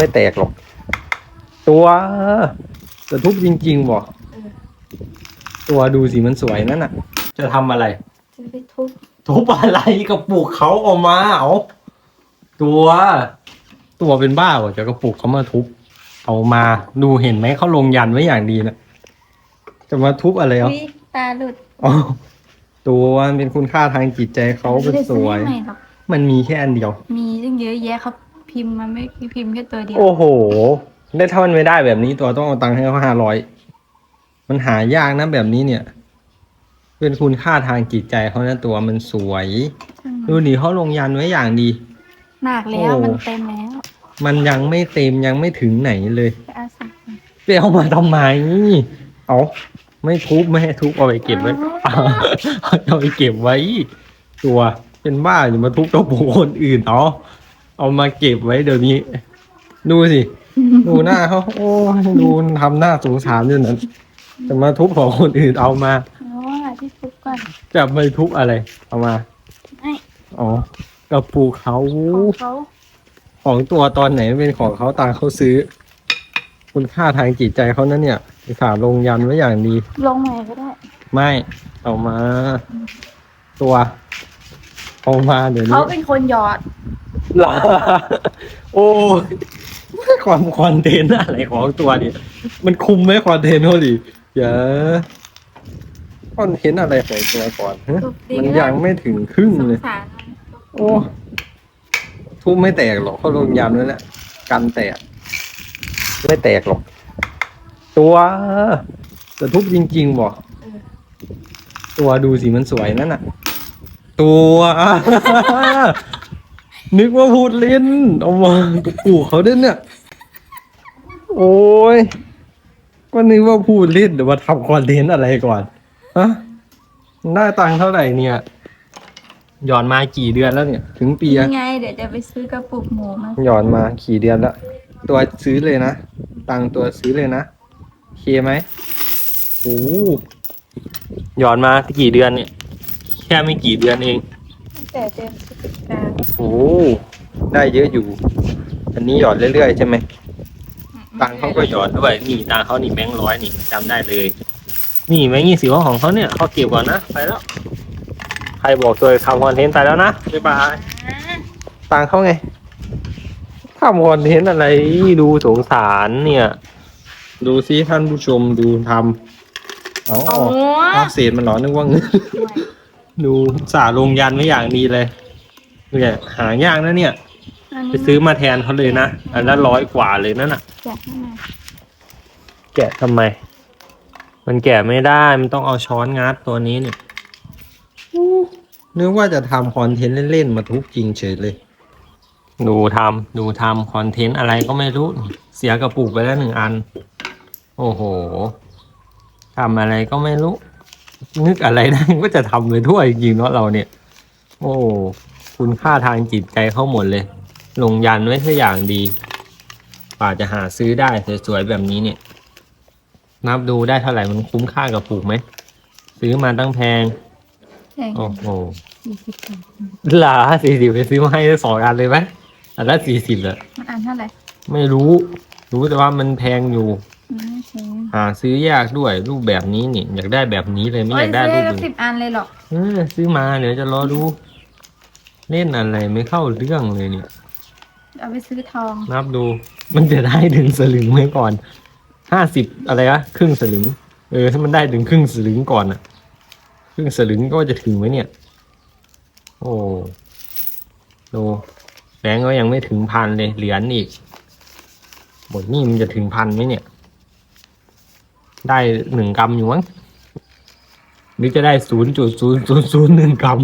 ไม่แตกหรอก ตัวจะทุบจริงๆบอกตัวดูสิมันสวยนั่นน่ะ จะทำอะไร จะไปทุบทุบอะไรกับปลูกเขาออกมาเอาตัว ตัวเป็นบ้าเหรอจะกระปุกเขามาทุบเอามาดูเห็นไหมเขาลงยันไว้อย่างดีนะจะมาทุบอะไรเหรอวิตาหลุดอ๋อตัวมันเป็นคุณค่าทางจิตใจเขาเป็นสวย ไม่ได้ซื้อให้ใหม่หรอกมันมีแค่อันเดียว มีตั้งเยอะแยะเขา พิมพ์มาไม่พิมพ์แค่ตัวเดียว โอ้โห ได้ถ้ามันไม่ได้แบบนี้ตัวต้องเอาตังค์ให้เขาห้าร้อย มันหายากนะแบบนี้เนี่ย เป็นคุณค่าทางจิตใจเขานะตัวมันสวยช่างดูมันดิเขาลงยันไว้อย่างดี หนักแล้วโอ้มันเต็มแล้ว มันยังไม่เต็มยังไม่ถึงไหนเลยไปเอาสิไปเอามาทำไม เอาไม่ทุบไม่ให้ทุบเอาไปเก็บไว้เอาไปเก็บไว้ ตัวเป็นบ้าอย่ามาทุบกระปุกคนอื่นเอา เอามาเก็บไว้เดี๋ยวนี้ ดูสิ ดูหน้าเขาโอ้ยดูทำหน้าสงสารด้วยนั้นจะมาทุบของคนอื่นเอามาเอาว่าที่ทุบก่อน จะไม่ทุบอะไร เอามาไม่ อ๋อกระปุกเขา ของเขาของตัวตอนไหนเป็นของเขาตางเขาซื้อ คุณค่าทางจิตใจเขานั้นเนี่ยอุตส่าห์ลงยันไว้อย่างดี ลงใหม่ก็ได้ไม่เอามา ตัวเอามาเดี๋ยวเขานี้เป็นคนหยอด ลาโอ้ยความคอนเทนต์อะไรของตัวนี่มันคุมไหมคอนเทนต์เขาดิอย่าคอนเทนต์อะไรของตัวก่อนฮะทุบดีมันก็ยังไม่ถึงครึ่งสงเลยสารโอ้ทุบไม่แตกหรอกเขาลงยันแล้วแหละกันแตก ไม่แตกหรอก ตัวจะทุบจริงๆบอกเออตัวดูสิมันสวยนั่นน่ะ ตัว นึกว่าพูดเล่นเอามาปลูกเขาด้วยเนี่ย โอ้ยก็นึกว่าพูดเล่นเดี๋ยวมาทำคอนเทนต์อะไรก่อนฮะได้ตังค์เท่าไหร่เนี่ยหย่อนมากี่เดือนแล้วเนี่ย ถึงปีอะยังไง เดี๋ยวจะไปซื้อกระปุกหมูมาหย่อนมากี่เดือนแล้วตัวซื้อเลยนะตังค์ตัวซื้อเลยนะโอเคไหมโอ้หย่อนมากี่เดือนเนี่ย แค่ไม่กี่เดือนเอง ตั้งแต่เดือนพฤศจิกา โอ้ได้เยอะอยู่ อันนี้หยอดเรื่อยๆใช่ไหมตังค์เขาก็หยอดด้วยนี่ตังค์เขานี่แบงค์ร้อยนี่จำได้เลย นี่แบงค์ยี่สิบของเขาเนี่ยเขาเก็บก่อนนะไปแล้ว ใครบอกตัวทำคอนเทนต์ไปแล้วนะบ๊ายบายตังค์เขาไงทำคอนเทนต์อะไรดูสงสารเนี่ย ดูซิท่านผู้ชมดูทำอ๋อโอ้เอาเศษมันเหรอนึกว่าเงิน ดูสาลงยันไว้อย่างดีเลย เนี่ยหายากนะเนี่ยไปซื้อมาแทนเขาเลยนะ อันละร้อยกว่าเลยนั่นน่ะแกะให้มาแกะทำไม มันแกะไม่ได้ มันต้องเอาช้อนงัดตัวนี้เนี่ยนึกว่าจะทำคอนเทนต์เล่นๆ มาทุบจริงเฉยเลย ดูทำดูทำคอนเทนต์อะไรก็ไม่รู้ เสียกระปุกไปแล้วหนึ่งอัน โอ้โหทำอะไรก็ไม่รู้ นึกอะไรได้ ก็จะทำไปทั่วจริงๆเนาะเราเนี่ย โอ้ คุณค่าทางจิตใจเขาหมดเลย ลงยันไว้ทุกอย่างดีกว่าจะหาซื้อได้สวยๆแบบนี้เนี่ย นับดูได้เท่าไหร่มันคุ้มค่ากับปลูกไหม ซื้อมาตั้งแพงแพงโอ้โหสี่สิบบาทหลาสี่สิบไปซื้อมาให้สองอันเลยไหมอันละสี่สิบเลยมันอ่านเท่าไหร่ไม่รู้ รู้แต่ว่ามันแพงอยู่ไม่แพงหาซื้อยากด้วยรูปแบบนี้นี่อยากได้แบบนี้เลยไม่อยากได้โอ้รูยปซื้ออื่นสิบอันเลยเหรอเออซื้อมาเดี๋ยวจะรอดู เล่นอะไรไม่เข้าเรื่องเลยเนี่ย เอาไปซื้อทอง นับดู มันจะได้ถึงสลึงไหมก่อนห้าสิบอะไรวะครึ่งสลึง เออ ถ้ามันได้ถึงครึ่งสลึงก่อนอะครึ่งสลึงก็จะถึงไหมเนี่ย โอ้ดูแบงก์ก็ยังไม่ถึงพันเลยเหรียญอีกหมดนี่มันจะถึงพันไหมเนี่ย ได้หนึ่งกรัมอยู่มั้งหรือจะได้ศูนย์จุดศูนย์ศูนย์ศูนย์หนึ่งกรัม